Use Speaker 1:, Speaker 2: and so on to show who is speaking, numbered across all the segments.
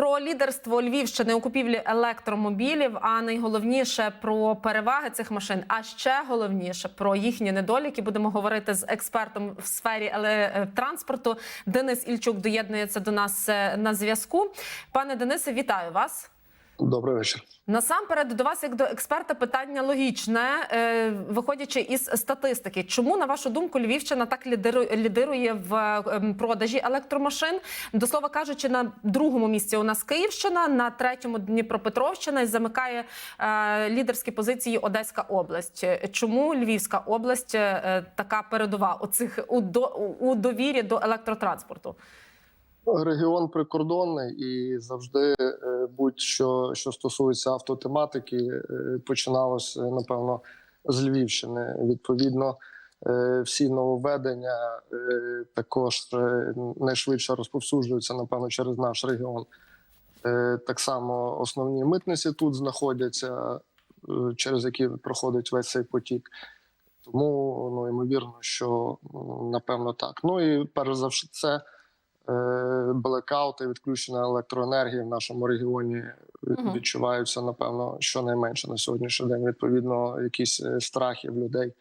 Speaker 1: Про лідерство Львівщини у купівлі електромобілів, а найголовніше про переваги цих машин. А ще головніше про їхні недоліки. Будемо говорити з експертом в сфері транспорту. Денис Ільчук доєднується до нас е, на зв'язку. Пане Денисе, вітаю вас.
Speaker 2: Добрий вечір.
Speaker 1: Насамперед до вас, як до експерта, питання логічне, е, виходячи із статистики. Чому, на вашу думку, Львівщина так лідирує, в е, продажі електромашин? До слова кажучи, на другому місці у нас Київщина, на третьому Дніпропетровщина і замикає е, лідерські позиції Одеська область. Чому Львівська область е, така передова у цих у довірі до електротранспорту?
Speaker 2: Регіон прикордонний і завжди е, будь-що що стосується автотематики, е, починалось е, напевно з Львівщини. Відповідно, всі нововведення також найшвидше розповсюджуються напевно через наш регіон. Так само основні митниці тут знаходяться, через які проходить весь цей потік. Тому ну ймовірно, що напевно так. Ну і перш за все, блекаути, відключення електроенергії в нашому регіоні
Speaker 1: Мгм.
Speaker 2: відчуваються, напевно, щонайменше на сьогоднішній день. Відповідно, якісь е, страхи в людей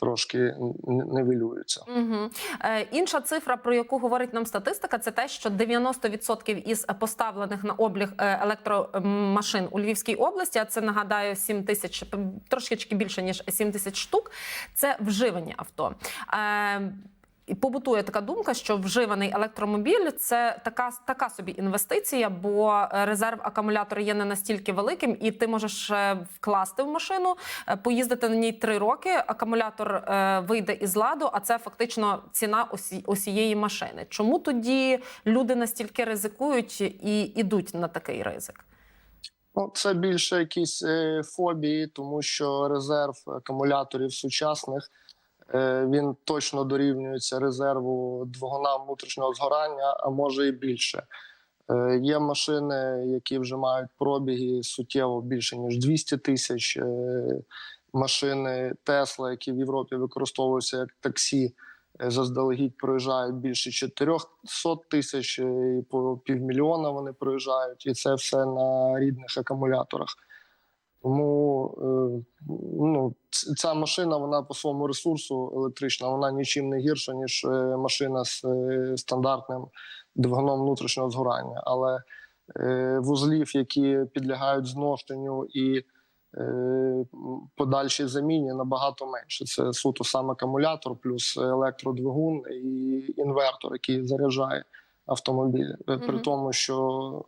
Speaker 2: трошки н- нивелюються.
Speaker 1: Угу. Е, інша цифра, про яку говорить нам статистика, це те, що 90% із поставлених на обліг е, електромашин у Львівській області, а це нагадаю 7 тисяч, трошечки більше ніж 7 тисяч штук. Це вживані авто. Е, і побутує така думка, що вживаний електромобіль це така, така собі інвестиція, бо резерв акумулятора є не настільки великим, і ти можеш е, вкласти в машину, е, поїздити на ній три роки. Акумулятор е, вийде із ладу, а це фактично ціна усі, усієї машини. Чому тоді люди настільки ризикують і йдуть на такий ризик?
Speaker 2: Ну, це більше якісь е, фобії, тому що резерв акумуляторів сучасних е, він точно дорівнюється резерву двигуна внутрішнього згорання, а може і більше. Е, є машини, які вже мають пробіги суттєво більше ніж 200 тисяч. Е, машини Тесла, які в Європі використовуються як таксі, е, заздалегідь проїжджають більше 400 тисяч, е, і по півмільйона вони проїжджають, і це все на рідних акумуляторах. Тому е, ну, ця машина, вона по своєму ресурсу електрична, вона нічим не гірша, ніж е, машина з е, стандартним двигуном внутрішнього згорання. Але вузлів, які підлягають зношенню і подальшій заміні, набагато менше. Це суто сам акумулятор, плюс електродвигун і інвертор, який заряджає автомобіль. При тому, що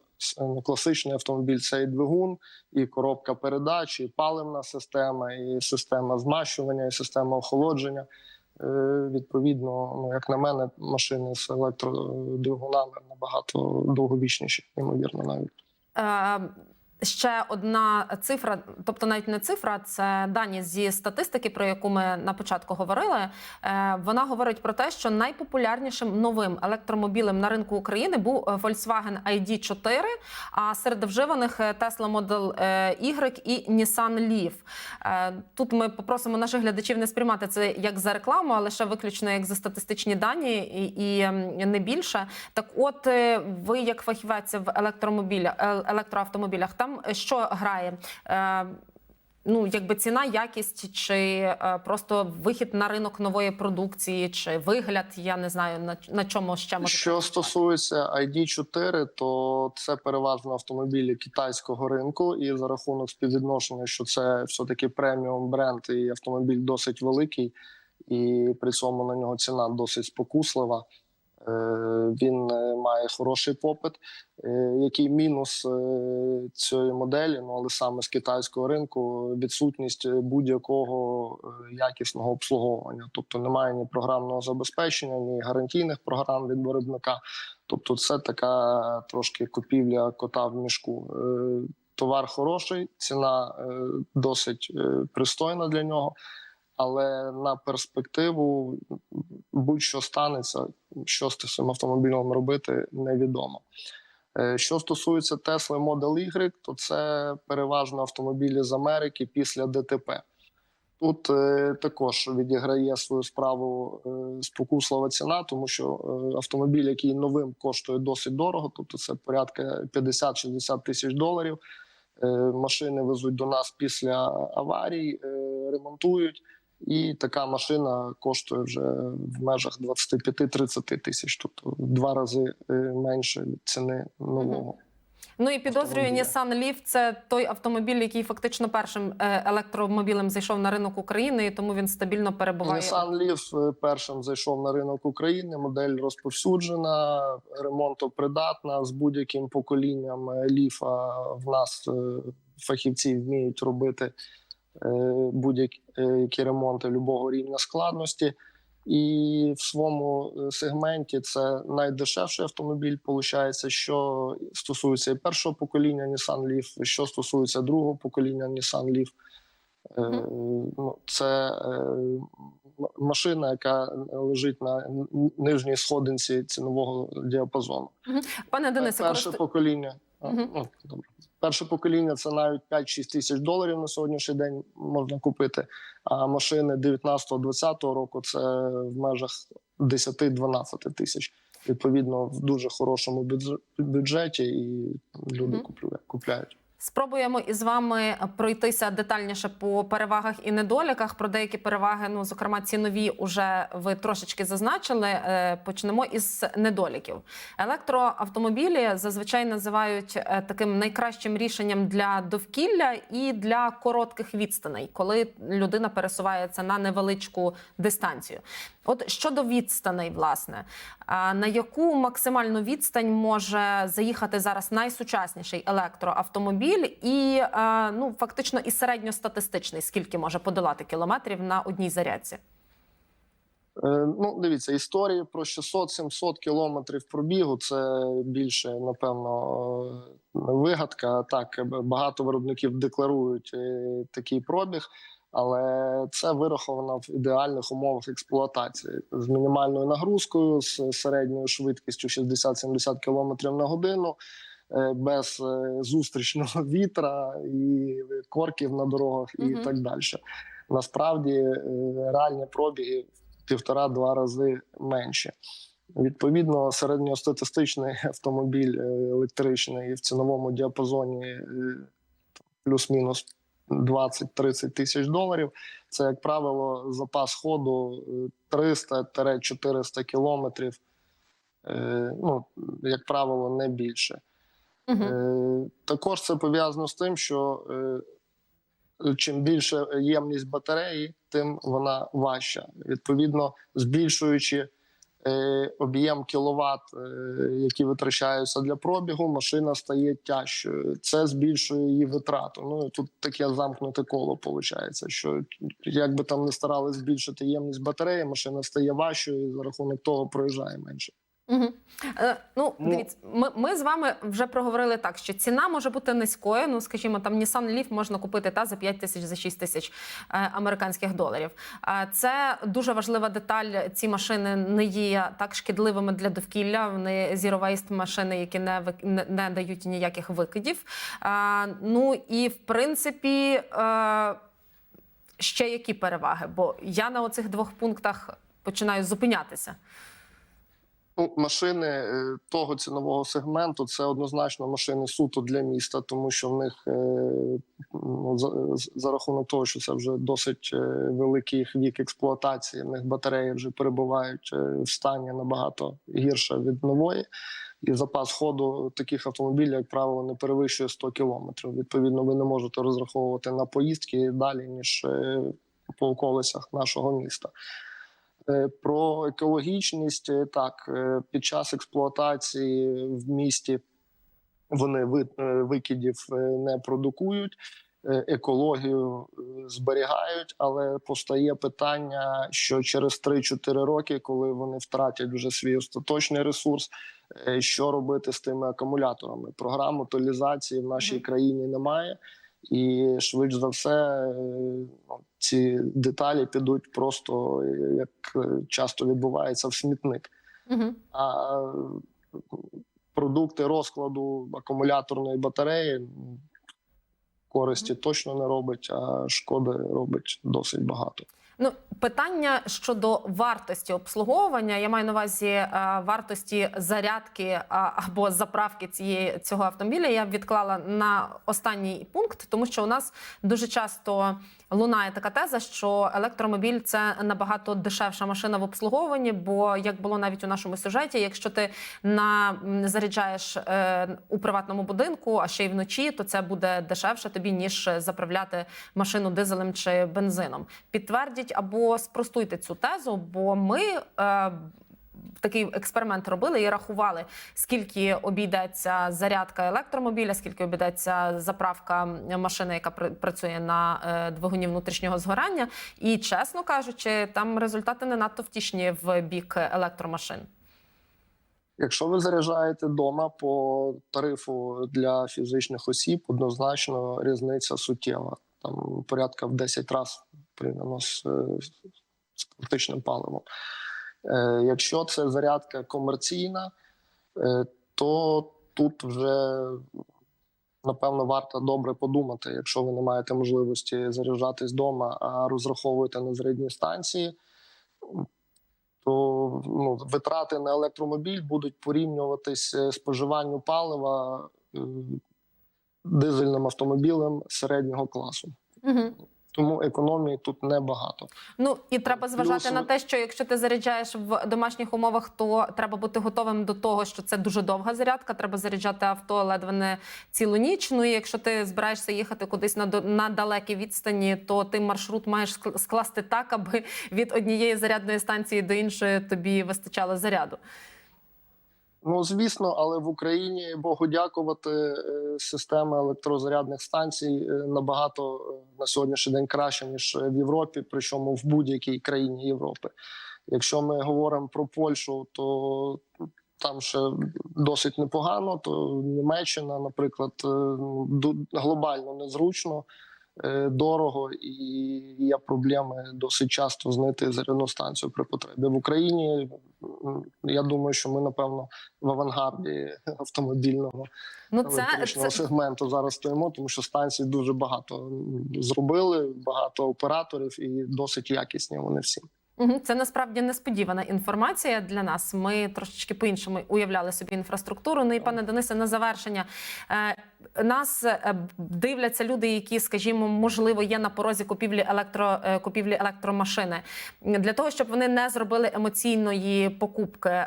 Speaker 2: класичний автомобіль це і двигун, і коробка передач, і паливна система, і система змащування, і система охолодження. Е, Відповідно, ну як на мене, машини з електродвигунами набагато довговічніші, ймовірно, навіть.
Speaker 1: Ще одна цифра, тобто навіть не цифра, це дані зі статистики, про яку ми на початку говорили. Е, Вона говорить про те, що найпопулярнішим новим електромобілем на ринку України був е, Volkswagen ID4, а серед вживаних е, Tesla Model Y і Nissan Leaf. Тут ми попросимо наших глядачів не сприймати це як за рекламу, а лише виключно як за статистичні дані і, не більше. Так, от ви як фахівець в електромобілях, електроавтомобілях, там е, що грає? Е, Ну, якби ціна, якість, чи е, просто вихід на ринок нової продукції, чи вигляд, я не знаю на, на чому ще може
Speaker 2: Що стосується ID4, то це переважно автомобілі китайського ринку, і за рахунок співвідношення, що це все-таки преміум бренд, і автомобіль досить великий, і при цьому на нього ціна досить спокуслива. Е, Він е, має хороший попит. Е, Який мінус цієї моделі? Ну але саме з китайського ринку відсутність будь-якого якісного обслуговування, тобто немає ні програмного забезпечення, ні гарантійних програм від виробника. Тобто, це така трошки купівля кота в мішку. Товар хороший, ціна досить пристойна для нього, але на перспективу будь-що станеться, що з цим автомобілем робити, невідомо. Е, Що стосується Tesla Model Y, то це переважно автомобілі з Америки після ДТП. Тут е, також відіграє свою справу е, спокуслива ціна, тому що е, автомобіль, який новим коштує досить дорого, тобто це порядка 50-60 тисяч доларів. Е, машини везуть до нас після аварій, е, ремонтують, і така машина коштує вже в межах 25-30 тисяч, тобто в два рази е, менше ціни нового.
Speaker 1: Ну і підозрюю. Nissan Leaf – це той автомобіль, який фактично першим е, електромобілем зайшов на ринок України, і тому він стабільно перебуває.
Speaker 2: Nissan Leaf е, першим зайшов на ринок України. Модель розповсюджена, ремонтопридатна з будь-яким поколінням ліфа. В нас фахівці вміють робити будь-які ремонти любого рівня складності. І в своєму е, сегменті це найдешевший автомобіль. Получається, що стосується і першого покоління Nissan Leaf, що стосується другого покоління Nissan Leaf. Е, ну, це е, машина, яка лежить на нижній сходинці цінового діапазону.
Speaker 1: Пане Денисе,
Speaker 2: Перше
Speaker 1: користу-
Speaker 2: покоління. Добре. Перше покоління це навіть 5-6 тисяч доларів на сьогоднішній день можна купити. А машини 19-20 року це в межах 10-12 тисяч. Відповідно, в дуже хорошому бюдж- бюджеті, і люди купляють.
Speaker 1: Спробуємо із вами пройтися детальніше по перевагах і недоліках. Про деякі переваги, ну зокрема цінові, уже ви трошечки зазначили. Е, Почнемо із недоліків. Електроавтомобілі зазвичай називають е, таким найкращим рішенням для довкілля і для коротких відстаней, коли людина пересувається на невеличку дистанцію. От щодо відстаней, власне, на яку максимальну відстань може заїхати зараз найсучасніший електроавтомобіль, і е, ну фактично і середньостатистичний, скільки може подолати кілометрів на одній зарядці?
Speaker 2: Е, Ну, дивіться, історії про 600-700 кілометрів пробігу це більше, напевно, е, вигадка. Так, багато виробників декларують е, такий пробіг, але це вираховано в ідеальних умовах експлуатації з мінімальною нагрузкою, з середньою швидкістю 60-70 км на годину. Е, Без е, зустрічного вітра і корків на дорогах, і
Speaker 1: Мгм.
Speaker 2: так далі. Насправді е, реальні пробіги півтора-два рази менше. Відповідно, середньостатистичний автомобіль електричний в ціновому діапазоні плюс-мінус 20-30 тисяч доларів. Це, як правило, запас ходу е, 300-400 кілометрів. Ну, як правило, не більше. Е, Також це пов'язано з тим, що е, чим більше ємність батареї, тим вона важча. Відповідно, збільшуючи е, об'єм кіловат, які витрачаються для пробігу, машина стає тяжчою. Це збільшує її витрату. Ну тут таке замкнуте коло виходить, що як би там не старались збільшити ємність батареї, машина стає важчою і за рахунок того проїжджає менше.
Speaker 1: Угу. Е, ну,
Speaker 2: Ну.
Speaker 1: дивіться, ми, ми з вами вже проговорили так, що ціна може бути низькою. Ну, скажімо, там Nissan Leaf можна купити та за 5 тисяч, за 6 тисяч е, американських доларів. Е, це дуже важлива деталь. Ці машини не є так шкідливими для довкілля. Вони zero waste машини, які не, не, не дають ніяких викидів. Е, ну і в принципі. Е, Ще які переваги? Бо я на оцих двох пунктах починаю зупинятися.
Speaker 2: Машини е, того цінового сегменту це однозначно машини суто для міста, тому що в них е, ну, за, рахунок того, що це вже досить е, великий їх вік експлуатації. В них батареї вже перебувають в стані набагато гірше від нової. І запас ходу таких автомобілів, як правило, не перевищує 100 кілометрів. Відповідно, ви не можете розраховувати на поїздки далі ніж по околицях нашого міста. Е, Про екологічність е, так е, під час експлуатації в місті вони викидів не продукують, екологію зберігають, але постає питання, що через 3-4 роки, коли вони втратять вже свій остаточний ресурс, що робити з тими акумуляторами? Програм утилізації в нашій країні немає. І швидш за все, е, ці деталі підуть просто е, як е, часто відбувається в смітник.
Speaker 1: Угу.
Speaker 2: А продукти розкладу акумуляторної батареї користі точно не робить, а шкоди робить досить багато.
Speaker 1: Ну, питання щодо вартості обслуговування. Я маю на увазі е, вартості зарядки а, або заправки цієї цього автомобіля. Я відклала на останній пункт, тому що у нас дуже часто лунає така теза, що електромобіль це набагато дешевша машина в обслуговуванні. Бо як було навіть у нашому сюжеті, якщо ти на заряджаєш е, у приватному будинку, а ще й вночі, то це буде дешевше тобі ніж заправляти машину дизелем чи бензином. Підтвердіть або спростуйте цю тезу, бо ми. Е, Такий експеримент робили і рахували, скільки обійдеться зарядка електромобіля, скільки обійдеться заправка машини, яка пр- працює на е, двигуні внутрішнього згорання. І чесно кажучи, там результати не надто втішні в бік електромашин.
Speaker 2: Якщо ви заряджаєте вдома по тарифу для фізичних осіб, однозначно різниця суттєва. Там порядка в 10 разів порівняно з, е, з практичним паливом. Е, якщо це зарядка комерційна, е, то тут вже напевно варто добре подумати, якщо ви не маєте можливості заряджатись вдома, а розраховуєте на зарядні станції, то ну, витрати на електромобіль будуть порівнюватись споживанню палива дизельним автомобілем середнього класу.
Speaker 1: Угу.
Speaker 2: Тому економії тут небагато.
Speaker 1: Ну і треба зважати
Speaker 2: Плюс
Speaker 1: на те, що якщо ти заряджаєш в домашніх умовах, то треба бути готовим до того, що це дуже довга зарядка. Треба заряджати авто ледве не цілу ніч. Ну і якщо ти збираєшся їхати кудись на до- на далекі відстані, то ти маршрут маєш ск- скласти так, аби від однієї зарядної станції до іншої тобі вистачало заряду.
Speaker 2: Ну звісно, але в Україні Богу дякувати, е, система електрозарядних станцій е, набагато е, на сьогоднішній день краще ніж в Європі, причому в будь-якій країні Європи. Якщо ми говоримо про Польщу, то там ще досить непогано. То Німеччина, наприклад, глобально незручно, дорого і є проблеми досить часто знайти зарядну станцію при потребі в Україні. Я думаю, що ми напевно в авангарді автомобільного
Speaker 1: Ну це, це
Speaker 2: сегменту зараз стоїмо, тому що станцій дуже багато зробили, багато операторів і досить якісні вони всі.
Speaker 1: Це насправді несподівана інформація для нас. Ми трошечки по-іншому уявляли собі інфраструктуру. Ну і пане Денисе, на завершення е, нас е, дивляться люди, які, скажімо, можливо, є на порозі купівлі електро е, купівлі електромашини для того, щоб вони не зробили емоційної покупки.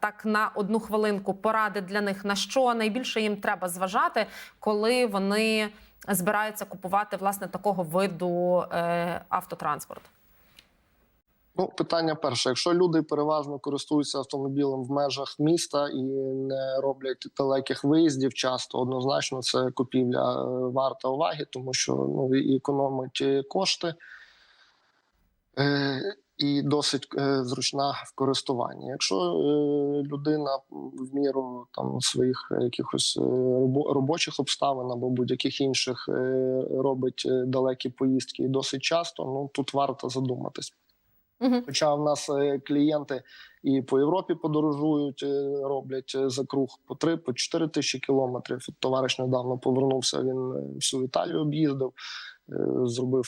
Speaker 1: Так на одну хвилинку поради для них на що найбільше їм треба зважати, коли вони збираються купувати власне такого виду автотранспорт.
Speaker 2: Ну, питання перше: якщо люди переважно користуються автомобілем в межах міста і не роблять далеких виїздів, часто однозначно це купівля е, варта уваги, тому що ну і економить е, кошти. Е, і досить зручна в користуванні. Якщо людина в міру там своїх якихось робочих обставин або будь-яких інших робить далекі поїздки і досить часто, ну тут варто задуматись.
Speaker 1: Мгм.
Speaker 2: Хоча в нас е, клієнти і по Європі подорожують, е, роблять е, за круг по 3 по 4 тисячі кілометрів. Товариш недавно повернувся. Він всю Італію об'їздив, зробив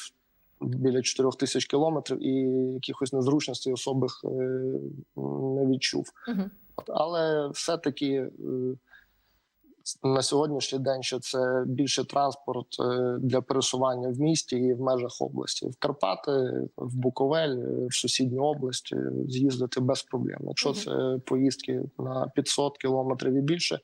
Speaker 2: біля 4 тисяч кілометрів і якихось незручностей особих не відчув. От, Але все-таки е, на сьогоднішній день що це більше транспорт е, для пересування в місті і в межах області. В Карпати, в Буковель, в сусідній область е, з'їздити без проблем. Якщо це поїздки на 500 кілометрів і більше.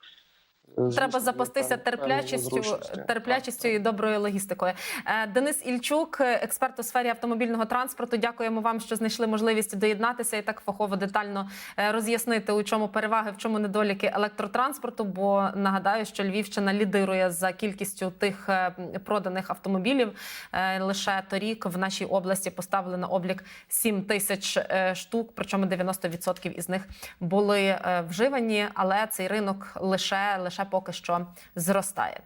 Speaker 1: Треба запастися терплячістю, терплячістю і доброю логістикою. Е, Денис Ільчук, експерт у сфері автомобільного транспорту. Дякуємо вам, що знайшли можливість доєднатися і так фахово детально е, роз'яснити, у чому переваги, в чому недоліки електротранспорту. Бо нагадаю, що Львівщина лідирує за кількістю тих е, проданих автомобілів. Лише торік в нашій області поставили на облік 7 тисяч штук, причому 90% із них були вживані, але цей ринок лише лише поки що зростає.